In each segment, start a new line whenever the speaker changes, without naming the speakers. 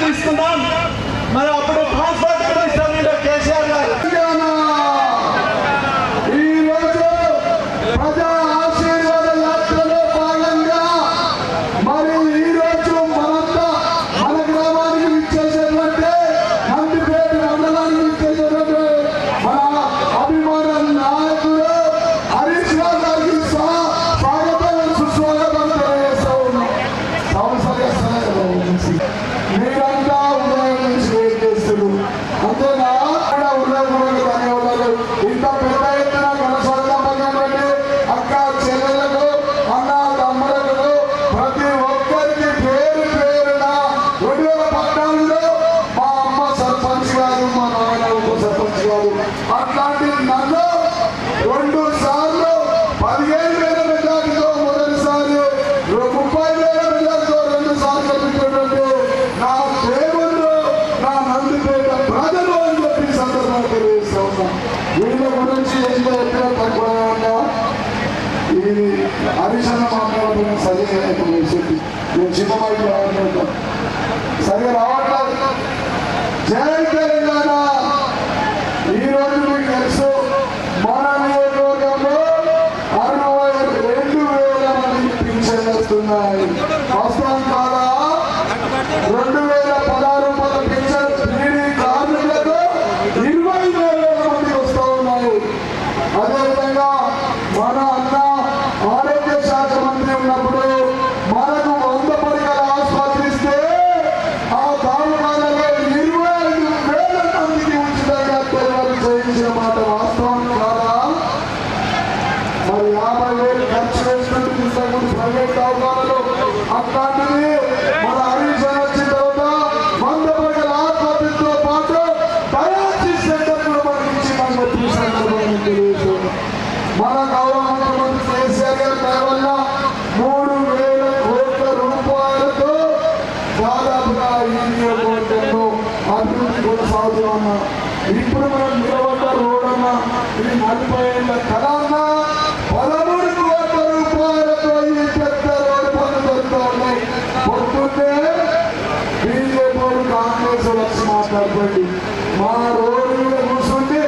తీసుకుందాం. తీసుకున్నాం మరి అప్పుడు ట్రాన్స్పోర్ట్
నన్ను రెండు సార్లు పదిహేను వేల మెజార్టీతో మొదటిసారి ముప్పై వేల మెజార్టీతో రెండు సార్లు గెలిచినటువంటి నా దేవుళ్ళు నా నందిపేట ప్రజలు అని చెప్పి ఈ సందర్భంగా తెలియజేస్తా ఉన్నా వీళ్ళ గురించి ఎంత ఎప్పుడో తక్కువ ఉన్నా ఇది హరిశన్న మాట్లాడుతున్న సరిగా ఇప్పుడు చెప్పి నేను చిన్నమాటి రావట్లేదు సరిగా రావట్లేదు జై తెలంగాణ ఈ రోజు మీకు తెలుసు మన నియోజకవర్గంలో అరవై రెండు వేల మంది పింఛన్లు
మన గౌరవ ముఖ్యమంత్రి కేసీఆర్ గారి దయ వల్ల మూడు వేల కోట్ల రూపాయలతో దాదాపుగా ఈ నియోజకవర్గంలో అభివృద్ధి కొనసాగుతూ ఉన్నా ఇప్పుడు మనం నిలబడ్డ రోడ్ అన్న ఇది నలభై ఏళ్ళ కళ అన్న పదమూడు కోట్ల రూపాయలతో ఈ పెద్ద రోడ్డు పనులు జరుగుతూ ఉన్నాయి పొద్దున్నే బీజేపీ వాళ్ళు కాంగ్రెస్ వచ్చి మాట్లాడుకోండి. మా రోడ్డు మీద కూర్చుంటే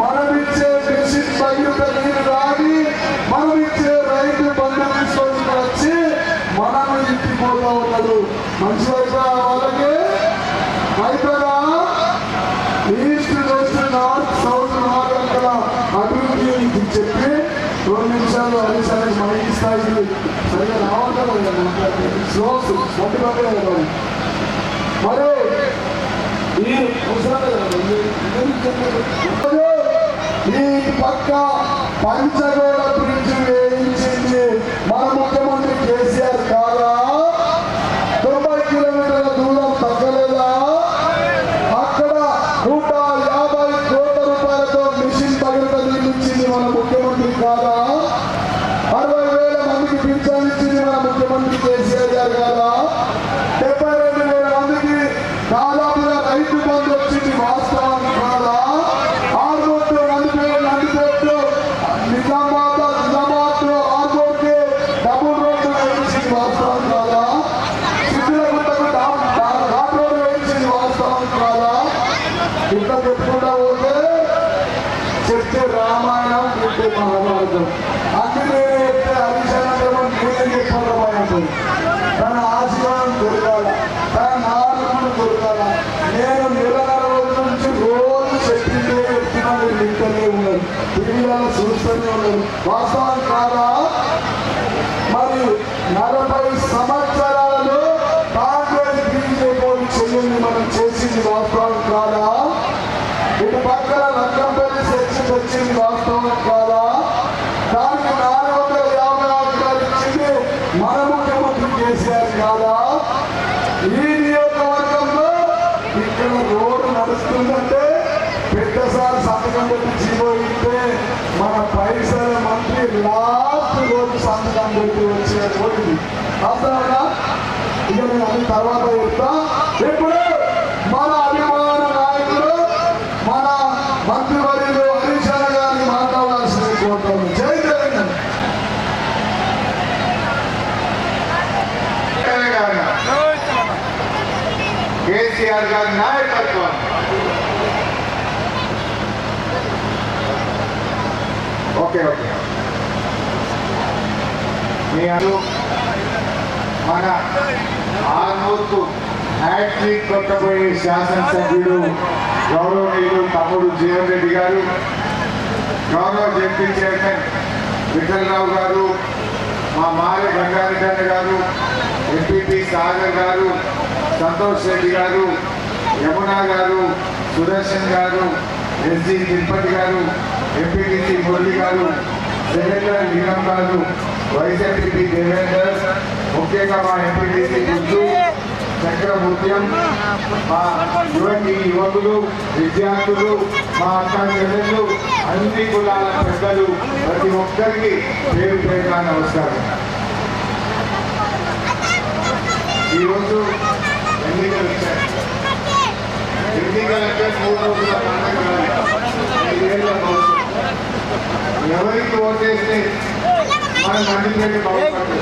మనం ఇచ్చే మిషన్ బయట నీరు రాగి మనం ఇచ్చే రైతు బంధు తీసుకొని ఇక్కడ వచ్చి మనం ఇంటిపోతా ఉన్నారు మంచి అయితే వాళ్ళకి? అయిపోయినా east west north south north అక్కడ అభివృద్ధి చెప్పి రెండు నిమిషాలు అడిసారి మైండ్ స్థాయికి సరిగా రావట్లేదు స్లోస్ మొదటి మరి ఈ ఈ పక్క పంచగోడ బ్రిడ్జ్ వేయించింది. మన ముఖ్యమంత్రి కేసీఆర్ కాదా? తొంభై కిలోమీటర్ల దూరం తగ్గలేదా? అక్కడ నూట యాభై కోట్ల రూపాయలతో మిషన్ పగిలిత నిర్మించింది మన ముఖ్యమంత్రి కాదా? అరవై వేల మందికి పింఛన్ ఇచ్చింది మన ముఖ్యమంత్రి కేసీఆర్ గారు కాదా డెబ్బై రెండు వేల మందికి దాదాపుగా రైతు బంధు వచ్చింది వాస్తవం కాదా ఆర్మూర్లో నందిపేట నందిపేటలో నిజామాబాద్ నిజామాబాద్లో ఆర్మూర్కి డబుల్ రోడ్డు వేయించింది వాస్తవం కాదా సిద్ధులగుట్టకు డా- డా- ఘాట్ రోడ్డు వేయించింది వాస్తవం కాదా ఇంకా చెప్పుకుంటా పోతే చెప్తే రామాయణం చెప్తే మహాభారతం అన్ని నేను చెప్తే హరిశరణేమో నేనే చెప్పాలి భయం తన ఆశీర్వాదం దొరకాల తన నాలుగు దొరకాల నేను నెలన్నర రోజుల నుంచి రోజు చెప్పిందే చెప్తున్నా మీరు వింటనే ఉన్నారు టీవీలలో చూస్తూనే ఉన్నారు వాస్తవం కాదా మరి నలభై సంవత్సరాలలో కాంగ్రెస్ బీజేపీ చెయ్యండి మనం చేసింది వాస్తవం కాదా ఇటు పక్కన లంకంపల్లి సెక్షన్ వచ్చింది వాస్తవం కాదా దానికి నాలుగు వందల యాభై ఆరు ఇచ్చింది మన ముఖ్యమంత్రి కేసీఆర్ కాదా ఈ నియోజకవర్గంలో ఇక్కడ రోడ్డు నడుస్తుందంటే పెద్దసారి సంతకం పెట్టి జీవో ఇస్తే మన పైసల మంత్రి లాస్ట్ రోజు సంతకం పెట్టి వచ్చే రోడ్డు ఇది. అర్థమైనా ఇక నేను అన్ని తర్వాత చెప్తా ఇప్పుడు మన అభిమాన నాయకుడు మన మంత్రివర్యులు హరీష్ రావు గారిని మాట్లాడాల్సిన కోరుతాను జై తెలంగాణ
తెలంగాణ కేసీఆర్ గారి ఓకే ఓకే నేను మన ఆర్మూర్కు హ్యాట్రిక్ కొట్టబోయే శాసనసభ్యుడు గౌరవనీయులు తమ్ముడు జీవన్ రెడ్డి గారు గౌరవ జడ్పీ చైర్మన్ విఠలరావు గారు మా మారి బంగారెడ్డి గారు ఎంపీపీ సాగర్ గారు సంతోష్ రెడ్డి గారు యమున గారు సుదర్శన్ గారు ఎస్జి తిరుపతి గారు ఎంపీటీసీ మురళి గారు సెక్రటరీ నీలం గారు వైఎస్ఆర్టీపీ దేవేందర్ ముఖ్యంగా మా ఎంపీటీసీ గుర్తు చక్రమూర్త్యం మా యువతి యువకులు విద్యార్థులు మా అక్క చెల్లెళ్ళు అన్ని కులాల పెద్దలు ప్రతి ఒక్కరికి పేరు పేరుగా నమస్కారం. ఈరోజు ఎన్నికలు వచ్చాయి ఎన్నికలంటే మూడు రోజుల పండుగ కాదు. ఐదేళ్ళ భవిష్యత్తు. ఎవరికి ఓటేస్తే మన మండిపేట బాగుపడుతుంది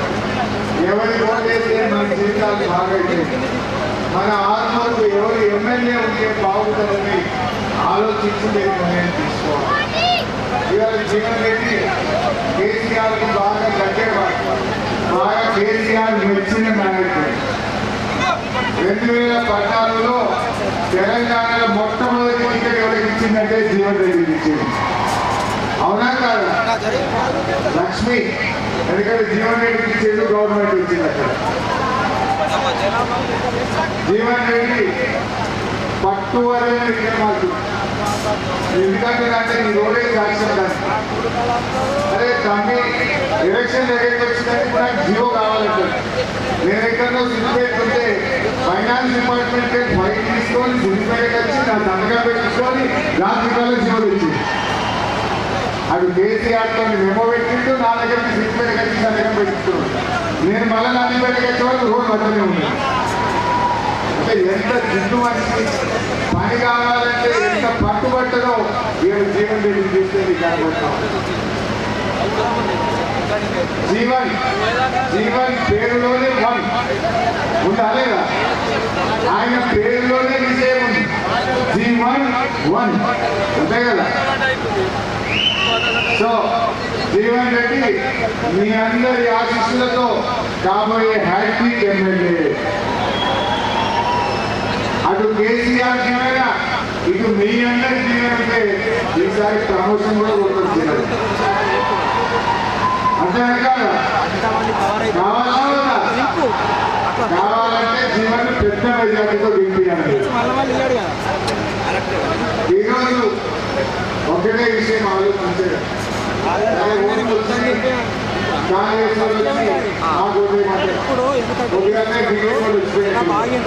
ఎవరికి ఓటేస్తే మన జీవితాలు బాగైతే మన ఆత్మకు ఎవరు ఎమ్మెల్యే ఉంటే బాగుంటుందని ఆలోచించే నిర్ణయం తీసుకోవాలి. ఇవాళ జీవన్ రెడ్డి కేసీఆర్కి బాగా దగ్గరవాడు బాగా కేసీఆర్ మెచ్చిన నాయకుడు రెండు వేల పద్నాలుగులో తెలంగాణలో మొట్టమొదటి టికెట్ ఎవరికి ఇచ్చిందంటే జీవన్ రెడ్డికి ఇచ్చింది. అవునా కాదు? లక్ష్మి ఎందుకంటే జీవన్ రెడ్డికి ఇచ్చేది గవర్నమెంట్ ఇచ్చింది అక్కడ. జీవన్ రెడ్డి పట్టువరైన విక్రమార్కు ఎందుకంటే అంటే ఈ రోడే సాక్ష్యం అరే తమ్మి ఎలక్షన్ దగ్గరికి వచ్చిందంటే నాకు జియో కావాలంటే నేను ఎక్కడో సిద్దిపేట ఫైనాన్స్ డిపార్ట్మెంట్ ఫైల్ తీసుకొని సిద్దిపేటకి వచ్చి నా దండగా పెట్టుకొని రాత్రి కల్లా జియో తెచ్చింది ఆ అటు కేసీఆర్ మెమో పెట్టిండు నా దగ్గరికి సిద్ధిపేట నా దగ్గర పెట్టిస్తున్నాడు నేను మళ్ళీ నా నందిపేటకి వచ్చే వరకు రోడ్డు వద్దనే ఉన్నాను అంటే ఎంత జిడ్డు మనిషి? పని కావాలంటే ఎంత పట్టుబట్టదో వీడు జీవన్ రెడ్డి చేసేది కనబడతాం జీవన్ జీవన్ పేరులోనే వన్. ఉందా లేదా? ఆయన పేరులోనే విజయం ఉంది. జీవన్ వన్. ఉంటాయి కదా సో జీవన్ రెడ్డి మీ అందరి ఆశీస్సులతో కాబోయే హ్యాపీ ఎమ్మెల్యే. అటు కేసీఆర్ జీవన ఇటు మీ అందరి జీవన ఈసారి ప్రమోషన్ కూడా కొడుతుంది. అంతే కాదా కావాలంటే జీవన్ పెద్ద మెజార్టీతో గెలిపియాలి ఈరోజు ఒకటే విషయం ఆలోచించారు
ఇప్పుడు ఎందుకంటే
ఉదయాన్నే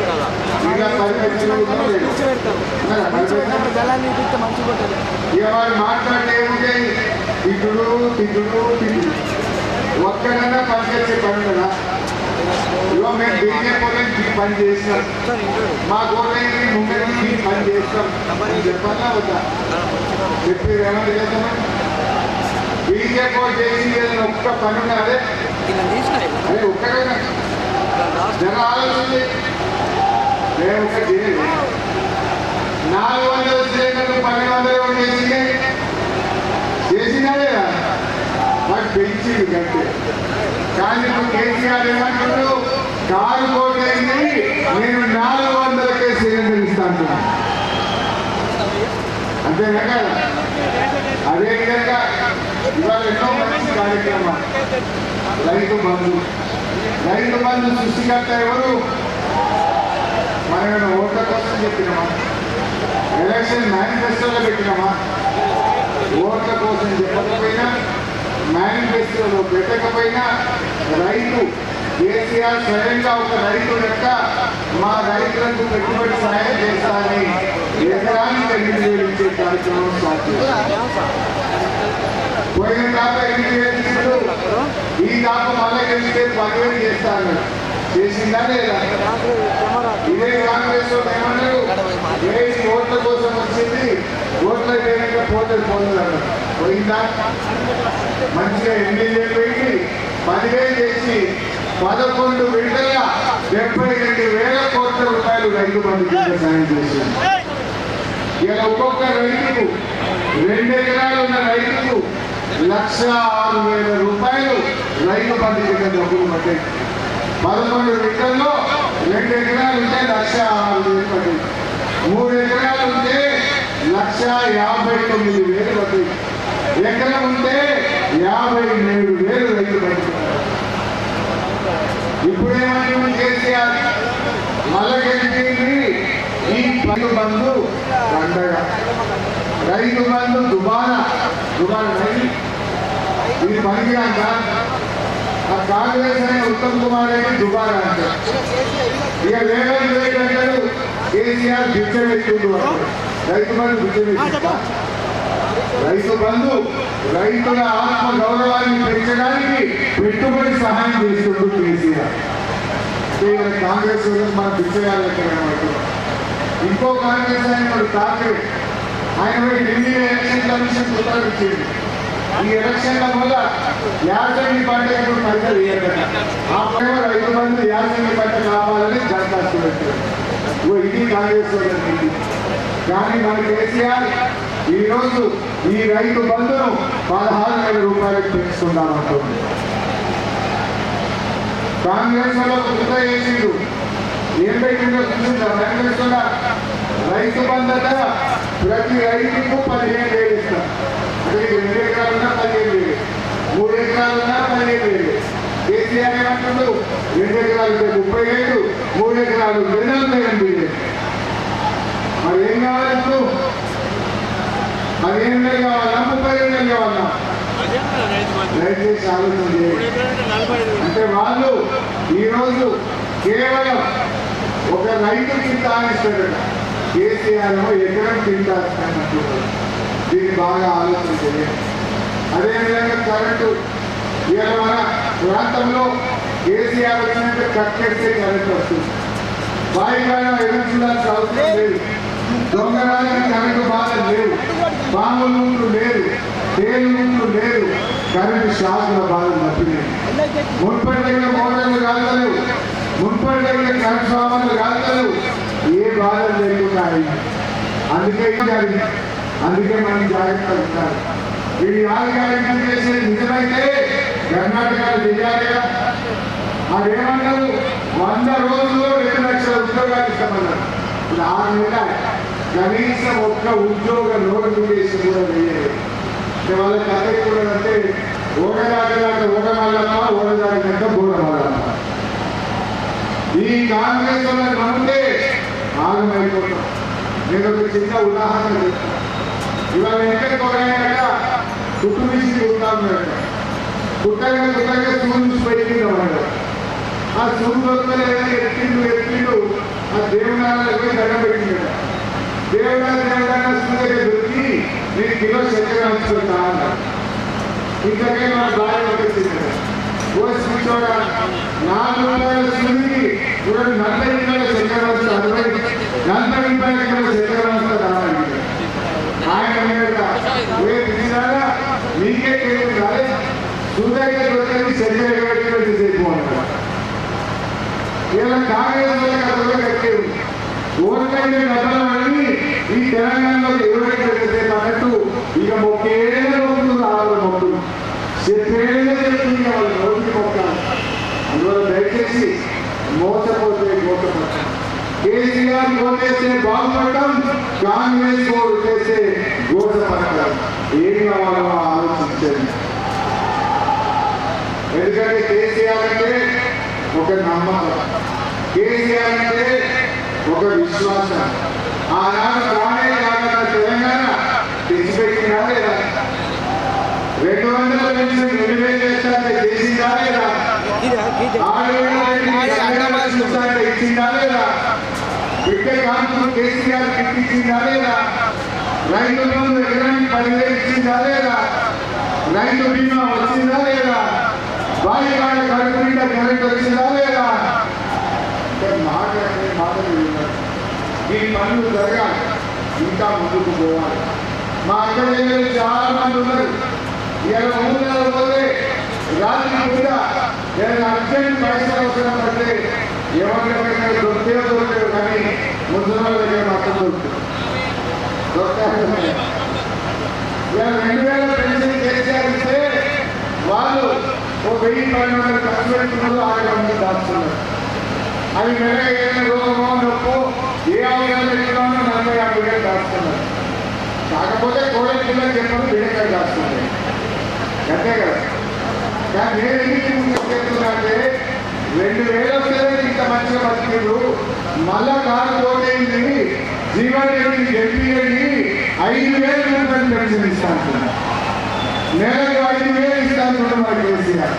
కదా
ఇంకా
జలాన్ని ఇస్తే మంచిగా ఉంటుంది
ఇక వాళ్ళు ఒక్కడన్నా పని పని కదా ఇగో మేము ఈ పని మా గోడైంది ముంగడి ఈ పని చేస్తాం చెప్పాలా వద్దా? చెప్పి చేద్దామని బీజేపీ ఏదైనా ఒక్క పని ఉన్నా అదే
ఇలా తీసినాయి
అదే ఒక్కడైనా జన ఆలోచించి నేను ఒక్క చేయలేదు నాలుగు వందల సిలిండర్లు పన్నెండు వందలు చేసింది? చేసినా లేదా మాకు పెంచింది కంటే కానీ ఇప్పుడు కేసీఆర్ ఏమంటున్నాడు? కారు కోటైంది నేను నాలుగు వందలకే సిలిండర్ ఇస్తాను అంతేనా కదా? అదేవిధంగా ఇవాళ ఎన్నో మంచి కార్యక్రమాలు. రైతు బంధు. రైతు బంధు సృష్టికర్త ఎవరు? మనం ఓట్ల కోసం చెప్పినామా? ఎలక్షన్ మేనిఫెస్టోలో పెట్టినామా? ఓట్ల కోసం చెప్పకపోయినా మేనిఫెస్టోలో పెట్టకపోయినా రైతు కేసీఆర్ స్వయంగా ఒక రైతు లెక్క మా రైతులకు పెట్టుబడి సాయం చేస్తారని ఎకరానికి ఎనిమిది వేలు ఇచ్చే కార్యక్రమం స్టార్ట్ పోయిన దాకా ఎనిమిది వేలు ఇచ్చిండు. ఈ దాకా మళ్ళీ ఎనిమిది వేలు పదివేలు చేస్తాను చేసిందా లేదా? ఇదే కాంగ్రెస్ ఏమన్నారు ఏ ఓట్ల కోసం వచ్చింది. ఓట్ల వేయక పోతే పోతుంది అన్నారు పోయిందా? మంచిగా ఎనిమిది వేలు పెట్టి పదివేలు చేసి పదకొండు విడతల డెబ్బై రెండు వేల కోట్ల రూపాయలు రైతు బంధు కింద సాయం చేశారు. ఇలా ఒక్కొక్క రైతుకు రెండు ఎకరాలు ఉన్న రైతుకు లక్ష ఆరు వేల రూపాయలు రైతు బంధు కింద డబ్బులు పడ్డాయి. పదకొండు విడతల్లో రెండు ఎకరాలు ఉంటే లక్ష ఆరు వేలు పడ్డాయి. మూడు ఎకరాలు ఉంటే లక్ష యాభై తొమ్మిది వేలు పడ్డాయి. ఎకరం ఉంటే యాభై ఏడు వేలు రైతు బంధు ఇప్పుడేమైనా కేసీఆర్ మళ్ళీ గెలిచింది ఈ రైతు బంధు పండగ రైతు బంధు దుబారా. దుబారా ఇది పనికి అంట ఆ కాంగ్రెస్ అనే ఉత్తమ్ కుమార్ రెడ్డి దుబారా అంట. ఇక రేవంత్ రెడ్డి అంటారు కేసీఆర్ బిచ్చం ఎత్తుండు రైతు బంధు బిచ్చం రైతు బంధు రైతుల ఆత్మ గౌరవాన్ని పెంచడానికి పెట్టుబడి సహాయం చేస్తుంది అంటే కాంగ్రెస్ వాళ్ళకి మనం పిచ్చేయాలంటే ఇంకో కాంగ్రెస్ ఆయన వాడు ఠాకరే ఆయన ఢిల్లీ ఎలక్షన్ కమిషన్ ఉత్తర్వు ఇచ్చింది ఈ ఎలక్షన్ల వల్ల యాసంగి పంట ఇప్పుడు పైసలు ఇయ్యకట ఆ ప్రేమ ఐదు మంది యాసంగి పంట కావాలని జనతా పెట్టారు ఇది కాంగ్రెస్ వాళ్ళ కానీ మన కేసీఆర్ ఈరోజు ఈ రైతు బంధును పదహారు వేల రూపాయలకు పెంచుకుందామంటుంది కాంగ్రెస్ వాళ్ళు కృత చేసిండు. ఏం పెట్టిందో చూసిందా మేనిఫెస్టోలో రైతు బంధత ప్రతి రైతుకు పదిహేను వేలు ఇస్తాం. అంటే రెండు ఎకరాలున్నా పదిహేను వేలు. మూడు ఎకరాలున్నా పదిహేను వేలు. కేసీఆర్ ఏమంటుండు? రెండు ఎకరాలు ముప్పై వేలు మూడు ఎకరాలు ఉంటే నలభై ఎనిమిది వేలు. మరి ఏం కావాలి ఇప్పుడు? పదిహేను వేలు కావాలా? ముప్పై వేలు కావాలా? దయచేసి ఆలోచన చేయండి అంటే వాళ్ళు ఈరోజు కేవలం ఒక రైతు కింద ఇస్తాడట కేసీఆర్ ఏమో ఎకరం కింద దీన్ని బాగా ఆలోచన చేయండి అదేవిధంగా కరెంటు. ఇవాళ మన ప్రాంతంలో కేసీఆర్ కట్ చేస్తే కరెంట్ వస్తుంది. బాయిగా ఎదురు చూడాల్సిన అవసరం లేదు. దొంగరాజు కరెంటు బాధ లేదు. పాముల నుండి లేదు. తేలు నుండి లేదు. కరెంటు షాకుల బాధ తప్పిలేదు మున్పటి దగ్గర మోటార్లు కాగలేవు మున్పటి దగ్గర కరెంట్ సామాన్లు కాగలేవు ఏ బాధ లేకుండా అందుకే జరిగింది అందుకే మనం జాగ్రత్తగా ఉంటారు వీడి ఆరోగ్యాన్ని చేసేది నిజమైతే కర్ణాటకలో చేయాలిగా అదేమన్నారు వంద రోజుల్లో రెండు లక్షల ఉద్యోగాలు ఇస్తామన్నారు. ఇప్పుడు ఆరు నెలలు. కనీసం ఒక్క ఉద్యోగ నోటిఫికేషన్ కూడా వేయలేదు అంటే వాళ్ళ కథ కూడా అంటే ఓడదాటినాక ఓడమల్లమ్మ ఓడదాటినాక బోడమల్లమ్మ ఈ కాంగ్రెస్ వల్ల నమ్మితే ఆగమైపోతాం నేను ఒక చిన్న ఉదాహరణ చెప్తాను ఇవాళ వెంకట కొడగాయనక కుట్టు మిషన్ కుడతాం కుట్టగా కుట్టగా సూర్యుడు బయటికి ఉన్నాడు ఆ సూర్యుడు ఎత్తిండు ఎత్తిండు ఆ దేవుడు పోయి దండం పెట్టిండు దేవునారాయణ దేవుడాన్న సూర్యుడు దొరికి నేను కిలో చక్కెర అంచుకుంటా అన్నాడు ఇంకా మన భార్య వచ్చింది ఓసి కూర్చోడా నాలుగు రూపాయల సూర్యుడికి చూడండి నలభై రూపాయల చక్కెర వస్తుంది అరవై నలభై రూపాయల కిలో చక్కెర వస్తుంది అన్నాడు ఆయన అన్నాడు, "ఏ పిచ్చిదానా, నీకే తెలియదు కాదే సూర్యకి దొరికింది చక్కెర ఎగబెట్టినట్టు సేపు అన్నాడు ఇలా కాంగ్రెస్ వాళ్ళకి అసలు కట్టేది ఓట్లైన డబ్బులని ఈ తెలంగాణలో ఎవరైతే సేపు అన్నట్టు ఇక మొక్కేళ్ళ మొక్కులు రావాలి మొక్కులు చెప్పేళ్ళ చెప్తుంది వాళ్ళు రోజుకి మొక్కాలి? అందువల్ల దయచేసి మోసపోతే మోసపడతాం కేసీఆర్ ఓటేస్తే బాగుపడటం కాంగ్రెస్ ఓటేస్తే గోసపడటం ఏం కావాలో ఆలోచించండి. ఎందుకంటే కేసీఆర్ అంటే ఒక నమ్మకం. కేసీఆర్ అంటే ఒక విశ్వాసం. ఆనాడు కానే కాకుండా తెలంగాణ. తెచ్చిపెట్టినా లేదా? రెండు వందల పెన్షన్ రెండు వేలు చేస్తారంటే చేసిందా లేదా? ఆరు వేల ఇచ్చిందా లేదా? బిడ్డ కాంతులు కేసీఆర్ ఇచ్చిందా లేదా? రైతు బంధు ఎకరానికి పదివేలు ఇచ్చిందా లేదా? రైతు బీమా వచ్చిందా లేదా? వారి వాళ్ళ కడుపు నిండా కరెంట్ వచ్చిందా లేదా? అంటే మాట అంటే ఈ పనులు జరగాలి. ఇంకా ముందుకు పోవాలి. మా అక్క చాలా మంది ఉన్నారు. ఇలా మూడు నెలలు పోతే రాత్రి కూడా నేను అర్జెంట్ పైసలు అవసరం పడితే ఎవరికైనా దొరికే దొరికారు కానీ ముసలి దగ్గర మొత్తం దొరుకుతుంది రెండు వేల పెన్షన్ కేసీఆర్ ఇస్తే వాళ్ళు ఓ వెయ్యి పన్నెండు వందలు ఖర్చు పెట్టుకున్నారు ఆరు మంది దాచుకున్నారు. అవి మెల్లగా రోగమో నొప్పో ఏ అవసరం పెట్టుకున్నామో నలభై యాభై వేలు దాచుకున్నారు. కాకపోతే కోడలి పిల్లలు చెప్పడం బిడ్డకాయ దాచుకున్నారు అంతే కదా? కానీ నేను ఎందుకు చెప్తున్నా అంటే రెండు వేల వస్తేనే ఇంత మంచిగా బతికిండ్రు మళ్ళా కారు పోయింది జీవన్ ఎంపీ ఐదు వేలు రూపాయలు పెన్షన్ ఇస్తాను నెలకు ఐదు వేలు ఇస్తాను మన కేసీఆర్.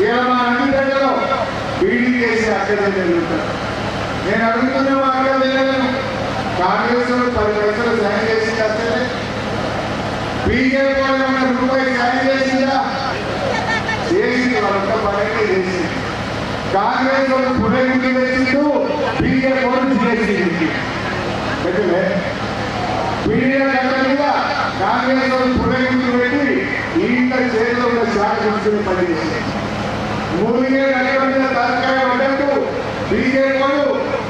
ఇలా మా అన్ని దగ్గరలో బీడీ కేసీఆర్ అక్కడ జరుగుతారు నేను అడుగుతున్న మా అక్కడ కాంగ్రెస్ పది పైసలు సాయం చేసిందా చేస్తే బీజేపీ వాళ్ళు ఉన్న రూపాయి సాయం చేసిందా? చేసింది వాళ్ళంతా పని చేసింది. కాంగ్రెస్ వాళ్ళు పునరుద్ధి చేసిండు బీజేపీ వాళ్ళు చేసింది కాంగ్రెస్ వాళ్ళు పునరుద్ధి పెట్టి ఇంత చేతిలో ఉన్న శాఖ తీసుకుని పనిచేసింది మూడు గడ్డ మీద తలకాయ పడ్డట్టు బీజేపీ వాళ్ళు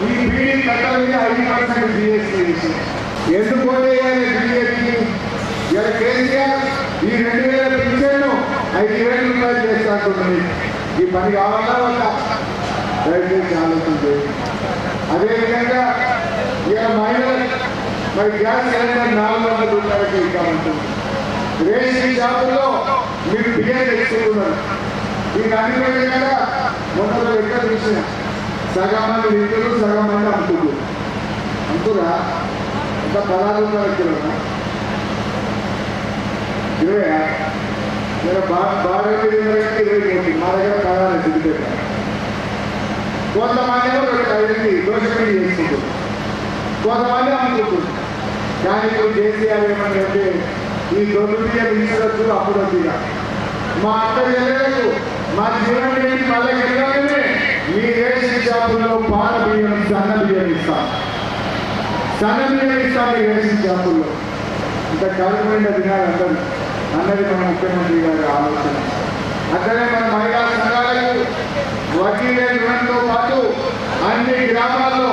ఈ బీడీ గడ్డ మీద ఐదు పర్సెంట్ జిఎస్టీ వేసి ఎందుకు ఓటేయాలి బీజేపీకి ఇలా కేసీఆర్ ఈ రెండు వేల పింఛన్ను ఐదు వేల రూపాయలు చేస్తాంటుంది ఈ పని కావాలా వల్ల దయచేసి ఆలోచించండి. అదేవిధంగా ఇక మహిళలు మరి గ్యాస్ సిలిండర్ నాలుగు వందల రూపాయలకి ఇస్తామంటుంది రేషన్ షాపుల్లో మీరు బియ్యం తెచ్చుకున్నారు మీకు అన్ని రోజులు కదా మొన్న ఎక్కడ చూసిన. సగం మంది వింటున్నారు సగం మంది అమ్ముతున్నారు అంతురా ఇంకా పదహారు రూపాయల ఇరవై నేను ఇరవై మా దగ్గర పదహారు సిద్ధిపేట కొంతమంది ఏమో ఐదు దోషపడి చేసుకుంటారు. కొంతమంది అమ్ముకుంటారు. కానీ ఇప్పుడు కేసీఆర్ ఏమంటే ఈ దొడ్డు బియ్యం అప్పుడు వచ్చిన మా అత్త మా జీవన మళ్ళీ వెళ్ళగానే ఈ రేషన్ షాపుల్లో పాల బియ్యం సన్న బియ్యం ఇస్తాం. సన్న బియ్యం ఇస్తాం ఈ రేషన్ షాపుల్లో ఇంకా కలుపుకుండా తినాలి అందరూ. అన్నది మన ముఖ్యమంత్రి గారి ఆలోచన. అట్లనే మన మహిళా సంఘాలకు వడ్డీ లేని రుణంతో పాటు అన్ని గ్రామాల్లో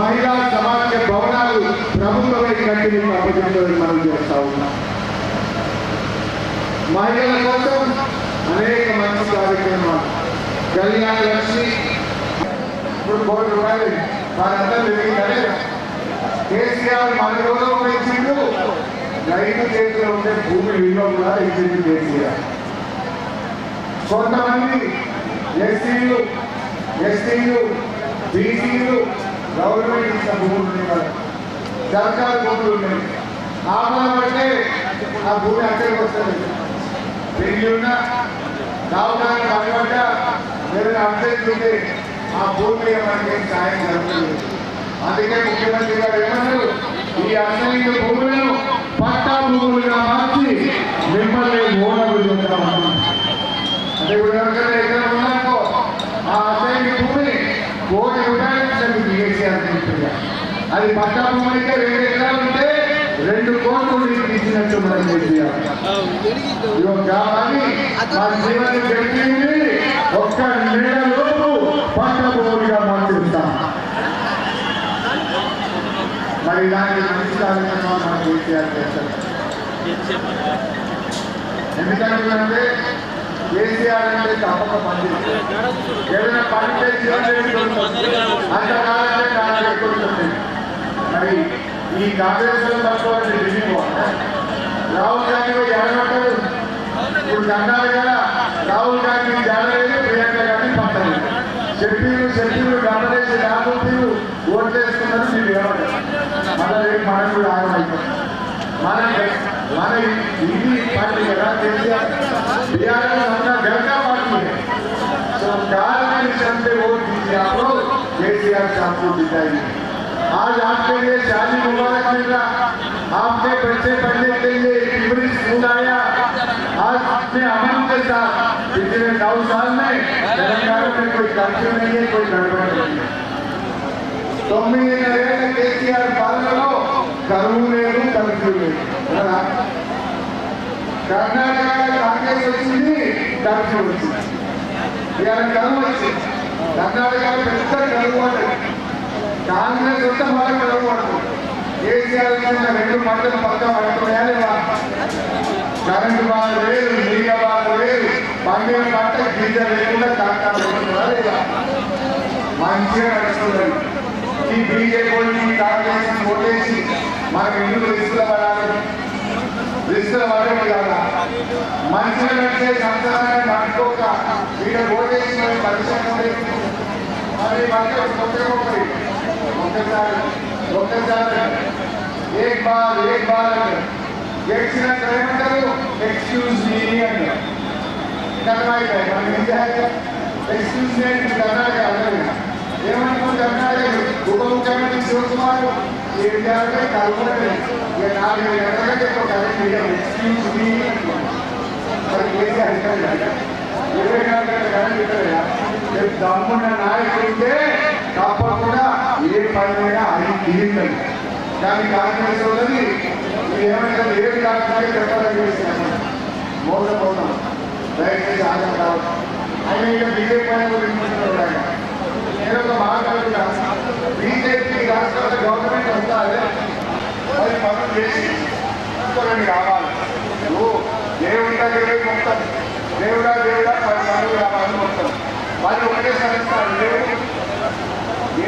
మహిళా సమాజ భవనాలు ప్రభుత్వమే కట్టి అప్పగించాలని మనం చేస్తా ఉన్నాం. మహిళల కోసం అనేక మంచి కార్యక్రమాలు. కళ్యాణ లక్ష్మి ఇప్పుడు కోటి రూపాయలు వారందరూ పెరిగిందనే కేసీఆర్ మన రోజు పెంచిండు. రైతు చేతిలో ఉండే భూమి విలువ కూడా ఇచ్చింది కేసీఆర్. కొంతమంది ఎస్సీలు ఎస్టీలు బీసీలు గవర్నమెంట్ ఇచ్చిన భూములు ఉన్నాయి సర్కారు భూములు ఉన్నాయి. ఆపద పడితే ఆ భూమి అక్కడికి వస్తుంది పెళ్ళి ఉన్నా కావడానికి పనిపడ్డా ఏదైనా అప్డేట్ ఉంటే ఆ భూమి మీద మనకి సాయం జరుగుతుంది. అందుకే ముఖ్యమంత్రి గారు ఏమన్నారు? ఈ అసలు భూములను పట్టా భూములుగా మార్చి మిమ్మల్ని ఓనర్లు చేద్దామన్నారు అంటే ఇప్పుడు ఎక్కడ ఉన్నాకో ఆ అసైన్ భూమిని కోటి రూపాయలు ఇచ్చింది కేసీఆర్ అది పట్టా భూమి రెండు ఎకరాలు ఉంటే రెండు కోట్లు నీకు ఇచ్చినట్టు మనం కేసీఆర్ మా జీవనం చెప్పింది ఒక్క నెల లోపు పట్ట భూమిగా మార్చిస్తాం. మరి ఇలాంటి మంచి కార్యక్రమం మనం కేసీఆర్ చేస్తారు ఎందుకంటే కేసీఆర్ అంటే తప్పక పని ఏదైనా పని చేసి అంతకాలంటే మరి ఈ కాంగ్రెస్ పట్టుకోవాల్సిన బిల్డింగ్ రాహుల్ గాంధీ ఎడగట్టారు ఇప్పుడు అన్నారు కదా. రాహుల్ గాంధీ జరగలేదు ప్రియాంక గాంధీ పట్టలేదు. చెప్పిరు చెప్పిరు గమనేసి రాబోతీరు ఓట్ చేసుకున్నారు మీరు ఎవరు మళ్ళీ రేపు మనం కూడా ఆగమైపోతుంది మన మన ఇది పార్టీ కదా కేసీఆర్. BRS party. సో కారణాన్ని చంపే ఓటు తీసి కేసీఆర్ సంపూర్తి दीजिए आप लोग केसीआर साहब को जिताइए आज आपके लिए शादी मुबारक मिल रहा आपके बच्चे पढ़ने के लिए इंग्लिश स्कूल आया आज अपने अमन के साथ पिछले नौ साल में तेलंगाना में कोई कर्फ्यू नहीं है कोई गड़बड़ नहीं है తొమ్మిదిన్నరేళ్ల కేసీఆర్ పాలనలో కరువు లేదు కర్ఫ్యూ లేదు కదా? కర్ణాటకలో కాంగ్రెస్ వచ్చింది కర్ఫ్యూ వచ్చింది ఇవాళ కరువు వచ్చింది కర్ణాటకలో పెద్ద కరువు పడ్డది కాంగ్రెస్ వస్తే మళ్ళీ కరువు కేసీఆర్ కింద రెండు పంటలు పక్క పడుతున్నాయా లేదా కరెంటు బాధ లేదు నీళ్ళ బాధ లేదు పండిన పంట గింజ లేకుండా కాంటాలు లేదా మంచిగా నడుస్తున్నది ఈ బీజేపీ కాంగ్రెస్ ఓటేసి మనకు ఎందుకు రిస్కుల పడాలి రిస్కుల పడేది కదా మంచిగా నడిచే సంతానాన్ని నడుకోక వీళ్ళ ఓటేసి మరి పరిశ్రమ మరి మనకి ఒకే ఒకటి ఒక్కసారి ఒక్కసారి ఏక్ బార్ ఏక్ బార్ అంటారు ఎక్సిన ఏమంటారు ఎక్స్క్యూజ్ మీ అంటారు కర్ణాటక మనం ఏం చేయాలి ఎక్స్క్యూజ్ మీ అంటే కర్ణాటక అన్నారు ఏమనుకుంటే కర్ణాటక ఉప ముఖ్యమంత్రి శివకుమార్ ఏం చేయాలంటే కలుపుతుంది ఇక నాలుగు గంటలకి ఒక కరెంట్ మీడియం ఎక్స్క్యూజ్ మీ మరి కేసీఆర్ ఇక్కడ లేదా? ఇరవై నాలుగు గంటల కరెంట్ ఇక్కడ లేదా? రేపు దమ్మున్న నాయకుడు ఉంటే తప్పకుండా ఏ పనైనా అది తీరిందని కానీ కాంగ్రెస్ వాళ్ళని మీరు ఏమంటారు ఏది కాకుండా చెప్పాలని మోసపోతాం దయచేసి ఆగం కావచ్చు ఆయన ఇక బీజేపీ ఆయన కూడా ఆయన నేను ఒక మాట్లాడుతున్నా బీజేపీ రాష్ట్రాల గవర్నమెంట్ వస్తా అదే. మరి పనులు చేసి ఇంకోరండి కావాలి నువ్వు మొత్తం దేవుడా దేవుడా పది పనులు కావాలి మొత్తం వాళ్ళు ఒకటే సరిస్తారు దేవుడు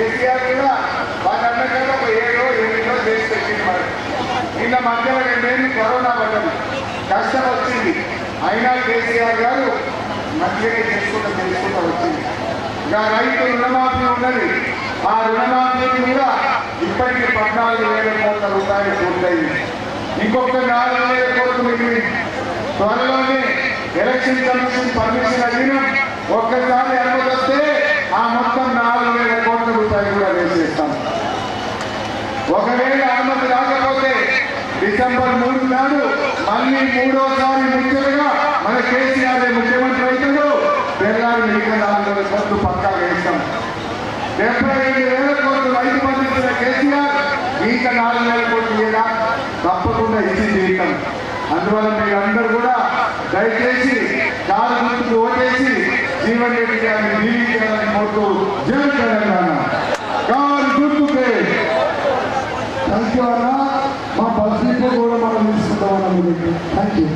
కేసీఆర్ కూడా వాటి అన్నకన్నా ఒక ఏడో ఎనిమిదో చేసి పెట్టింది మరి నిన్న మధ్యలో రెండేళ్ళు కరోనా పడ్డది కష్టం వచ్చింది. అయినా కేసీఆర్ గారు మంచిగా చేసుకుంటూ తెలుసుకుంటూ వచ్చింది. ఇక రైతు రుణమాఫీ ఉన్నది. ఆ రుణమాఫీకి కూడా ఇప్పటికి పద్నాలుగు వేల కోట్ల రూపాయలు పూర్తయింది. ఇంకొక నాలుగు వేల కోట్లు మిగిలింది. త్వరలోనే ఎలక్షన్ కమిషన్ పర్మిషన్ అడిగిన ఒక్కసారి అనుమతి వస్తే ఆ మొత్తం నాలుగు వేల కోట్ల రూపాయలు కూడా వేసేస్తాం ఒకవేళ అనుమతి రాకపోతే డిసెంబర్ మూడు నాడు మళ్ళీ మూడోసారి ముఖ్యంగా మన కేసీఆర్ ముఖ్యమంత్రి అవుతాడు. తెల్లారి మిగతా నాలుగు వందల కోట్లు పక్కా వేస్తాం. డెబ్బై ఐదు వేల కోట్లు రైతు పండించిన కేసీఆర్ ఇంకా నాలుగు వేల కోట్లు లేదా తప్పకుండా ఇచ్చి జీవితం అందువల్ల మీరు అందరూ కూడా దయచేసి కాలు గుర్తుకు ఓటేసి జీవన్ రెడ్డి గారిని కోరుతూ దీవించాలని అన్న మా పరిస్థితి కూడా మనం ఇస్తున్నామన్న మీకు థ్యాంక్ యూ